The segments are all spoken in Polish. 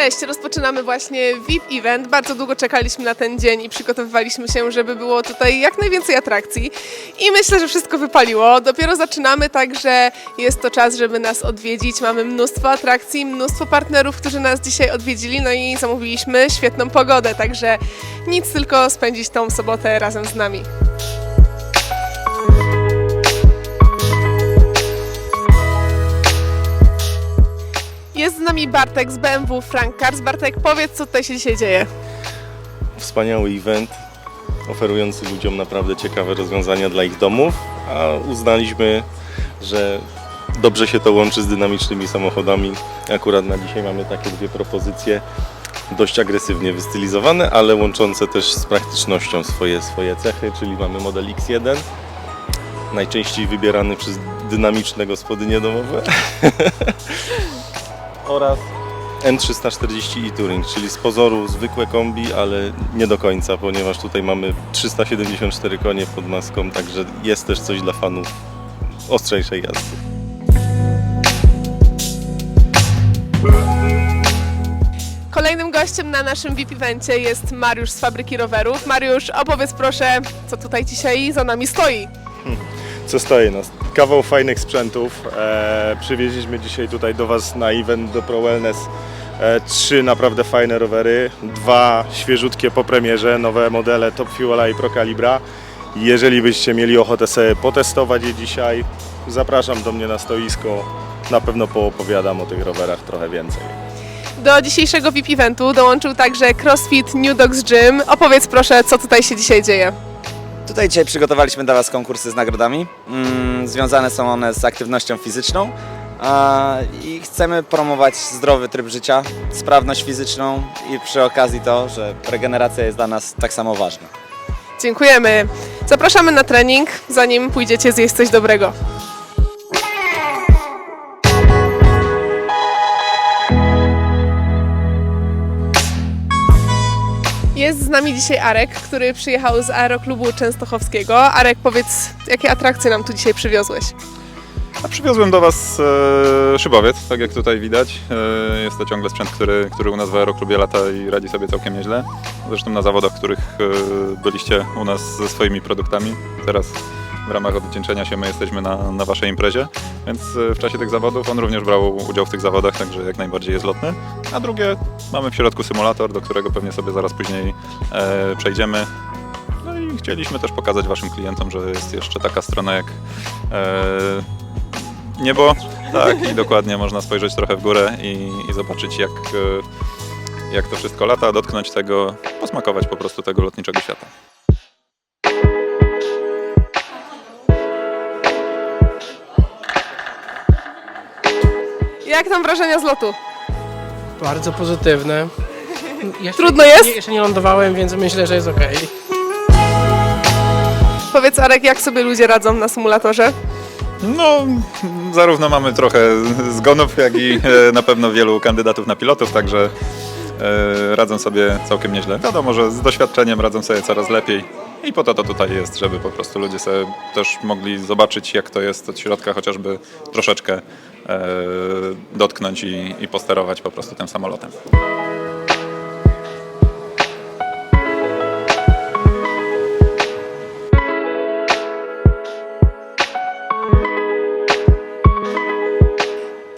Cześć, rozpoczynamy właśnie VIP Event. Bardzo długo czekaliśmy na ten dzień i przygotowywaliśmy się, żeby było tutaj jak najwięcej atrakcji. I myślę, że wszystko wypaliło. Dopiero zaczynamy, także jest to czas, żeby nas odwiedzić. Mamy mnóstwo atrakcji, mnóstwo partnerów, którzy nas dzisiaj odwiedzili, no i zamówiliśmy świetną pogodę, także nic tylko spędzić tą sobotę razem z nami. Z nami Bartek z BMW Frank Cars. Bartek, powiedz, co tutaj się dzisiaj dzieje. Wspaniały event, oferujący ludziom naprawdę ciekawe rozwiązania dla ich domów, a uznaliśmy, że dobrze się to łączy z dynamicznymi samochodami. Akurat na dzisiaj mamy takie dwie propozycje, dość agresywnie wystylizowane, ale łączące też z praktycznością swoje, swoje cechy, czyli mamy model X1, najczęściej wybierany przez dynamiczne gospodynie domowe oraz N340 i Touring, czyli z pozoru zwykłe kombi, ale nie do końca, ponieważ tutaj mamy 374 konie pod maską, także jest też coś dla fanów ostrzejszej jazdy. Kolejnym gościem na naszym VIP evencie jest Mariusz z Fabryki Rowerów. Mariusz, opowiedz proszę, co tutaj dzisiaj za nami stoi. Co stoi nas. Kawał fajnych sprzętów. E, przywieźliśmy dzisiaj tutaj do Was na event do Pro Wellness e, trzy naprawdę fajne rowery, dwa świeżutkie po premierze, nowe modele Top Fuela i Pro Calibra. Jeżeli byście mieli ochotę sobie potestować je dzisiaj, zapraszam do mnie na stoisko. Na pewno poopowiadam o tych rowerach trochę więcej. Do dzisiejszego VIP eventu dołączył także CrossFit New Dogs Gym. Opowiedz proszę, co tutaj się dzisiaj dzieje. Tutaj dzisiaj przygotowaliśmy dla Was konkursy z nagrodami. Mm, związane są one z aktywnością fizyczną i chcemy promować zdrowy tryb życia, sprawność fizyczną i przy okazji to, że regeneracja jest dla nas tak samo ważna. Dziękujemy. Zapraszamy na trening, zanim pójdziecie zjeść coś dobrego. Jest z nami dzisiaj Arek, który przyjechał z Aeroklubu Częstochowskiego. Arek, powiedz, jakie atrakcje nam tu dzisiaj przywiozłeś? A przywiozłem do Was e, szybowiec, tak jak tutaj widać. E, jest to ciągle sprzęt, który, który u nas w Aeroklubie lata i radzi sobie całkiem nieźle. Zresztą na zawodach, w których e, byliście u nas ze swoimi produktami. Teraz w ramach odwdzięczenia się my jesteśmy na, na Waszej imprezie, więc e, w czasie tych zawodów on również brał udział w tych zawodach, także jak najbardziej jest lotny. A drugie, mamy w środku symulator, do którego pewnie sobie zaraz później e, przejdziemy. No i chcieliśmy też pokazać Waszym klientom, że jest jeszcze taka strona jak e, niebo. Tak, i dokładnie można spojrzeć trochę w górę i, i zobaczyć jak, e, jak to wszystko lata, dotknąć tego, posmakować po prostu tego lotniczego świata. Jak tam wrażenia z lotu? Bardzo pozytywne. Jeszcze, Trudno jest? Nie, jeszcze nie lądowałem, więc myślę, że jest ok. Powiedz Arek, jak sobie ludzie radzą na symulatorze? No, zarówno mamy trochę zgonów, jak i e, na pewno wielu kandydatów na pilotów, także e, radzą sobie całkiem nieźle. Wiadomo, że z doświadczeniem radzą sobie coraz lepiej i po to to tutaj jest, żeby po prostu ludzie sobie też mogli zobaczyć, jak to jest od środka, chociażby troszeczkę e, dotknąć i, i posterować po prostu tym samolotem.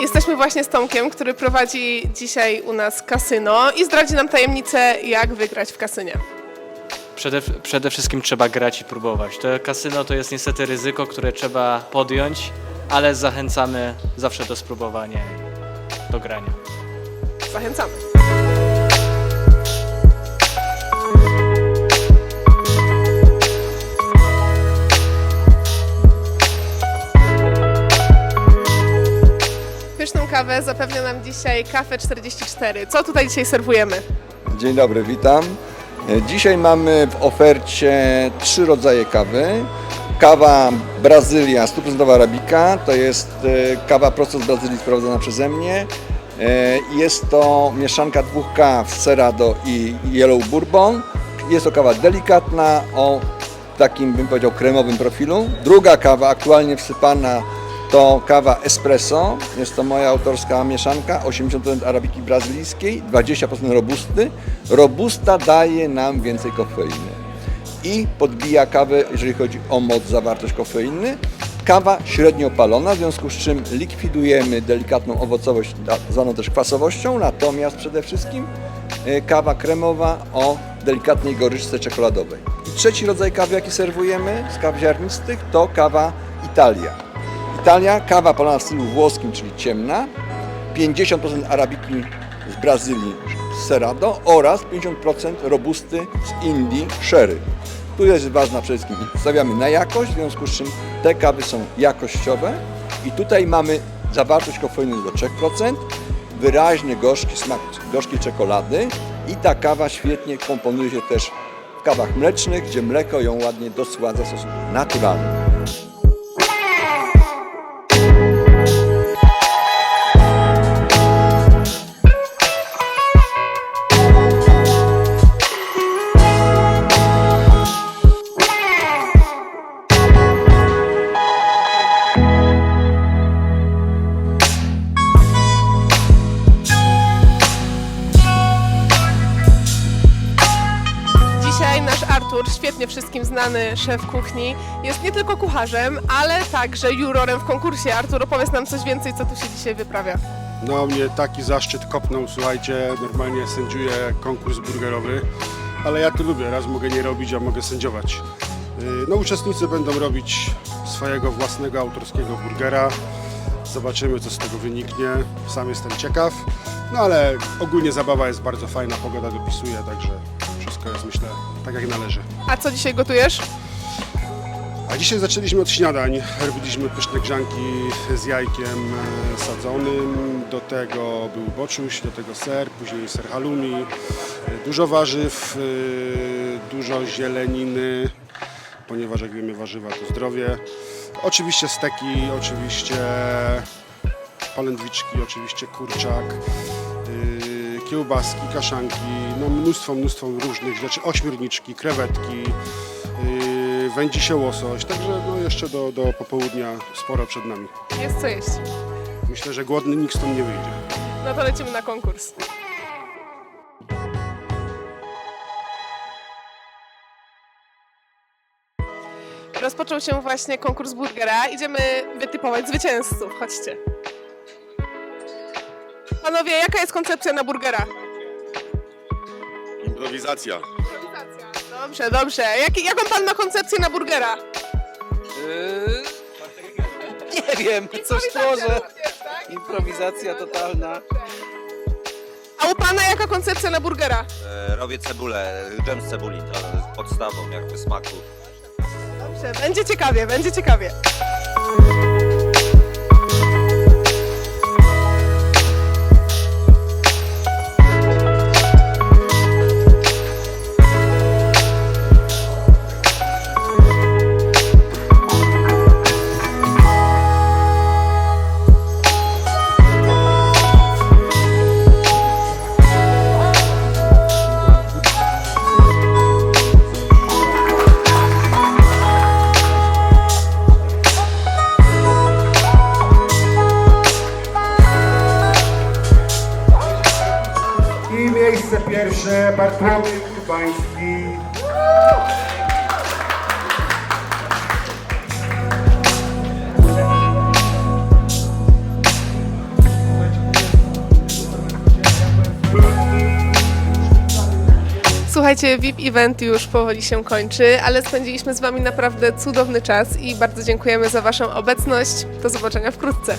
Jesteśmy właśnie z Tomkiem, który prowadzi dzisiaj u nas kasyno i zdradzi nam tajemnicę, jak wygrać w kasynie. Przede, przede wszystkim trzeba grać i próbować. To kasyno to jest niestety ryzyko, które trzeba podjąć, ale zachęcamy zawsze do spróbowania i do grania. Zachęcamy. Pyszną kawę zapewnia nam dzisiaj Kafe 44. Co tutaj dzisiaj serwujemy? Dzień dobry, witam. E, Dzisiaj mamy w ofercie trzy rodzaje kawy. Kawa Brazylia 100% arabika, to jest e, kawa prosto z Brazylii sprowadzona przeze mnie. E, Jest to mieszanka dwóch kaw, Cerrado i Yellow Bourbon. Jest to kawa delikatna o takim, bym powiedział, kremowym profilu. Druga kawa aktualnie wsypana to kawa espresso, jest to moja autorska mieszanka, 80% arabiki brazylijskiej, 20% robusty. Robusta daje nam więcej kofeiny i podbija kawę, jeżeli chodzi o moc, zawartość kofeiny. Kawa średnio palona, w związku z czym likwidujemy delikatną owocowość, zwaną też kwasowością, natomiast przede wszystkim e, kawa kremowa o delikatnej goryczce czekoladowej. I trzeci rodzaj kawy, jaki serwujemy z kaw ziarnistych, to kawa Italia. Italia, kawa polana w stylu włoskim, czyli ciemna, 50% arabiki z Brazylii Cerrado oraz 50% robusty z Indii sherry. Tu jest ważna przede wszystkim, stawiamy na jakość, w związku z czym te kawy są jakościowe i tutaj mamy zawartość kofeiny do 3%, wyraźny gorzki smak gorzkiej czekolady i ta kawa świetnie komponuje się też w kawach mlecznych, gdzie mleko ją ładnie dosładza w sposób naturalny. Świetnie wszystkim znany szef kuchni, jest nie tylko kucharzem, ale także jurorem w konkursie. Artur, opowiedz nam coś więcej, co tu się dzisiaj wyprawia. No mnie taki zaszczyt kopnął, słuchajcie, normalnie sędziuję konkurs burgerowy, ale ja to lubię, raz mogę nie robić, a mogę sędziować. Yy, No uczestnicy będą robić swojego własnego autorskiego burgera, zobaczymy co z tego wyniknie, sam jestem ciekaw, no ale ogólnie zabawa jest bardzo fajna, pogoda dopisuje, także wszystko jest myślę tak jak należy. A co dzisiaj gotujesz? A dzisiaj zaczęliśmy od śniadań. Robiliśmy pyszne grzanki z jajkiem e, sadzonym. Do tego był boczuś, do tego ser, później ser halloumi. E, Dużo warzyw, e, dużo zieleniny, ponieważ jak wiemy warzywa to zdrowie. Oczywiście steki, oczywiście polędwiczki, oczywiście kurczak, kiełbaski, kaszanki, no mnóstwo, mnóstwo różnych rzeczy, ośmiorniczki, krewetki, yy, wędzi się łosoś, także no jeszcze do, do popołudnia sporo przed nami. Jest co jeść. Myślę, że głodny nikt stąd nie wyjdzie. No to lecimy na konkurs. Rozpoczął się właśnie konkurs burgera. Idziemy wytypować zwycięzców. Chodźcie. Panowie, jaka jest koncepcja na burgera? Improwizacja. Dobrze, dobrze. Jak, jaką pan ma koncepcję na burgera? Nie wiem, coś Improwizacja tworzę. również, tak? Improwizacja totalna. A u pana jaka koncepcja na burgera? E, Robię cebulę, dżem z cebuli, to jest podstawą jakby smaku. Dobrze, będzie ciekawie, będzie ciekawie. Bartłomiej Kubański. Słuchajcie, VIP Event już powoli się kończy, ale spędziliśmy z Wami naprawdę cudowny czas i bardzo dziękujemy za Waszą obecność. Do zobaczenia wkrótce.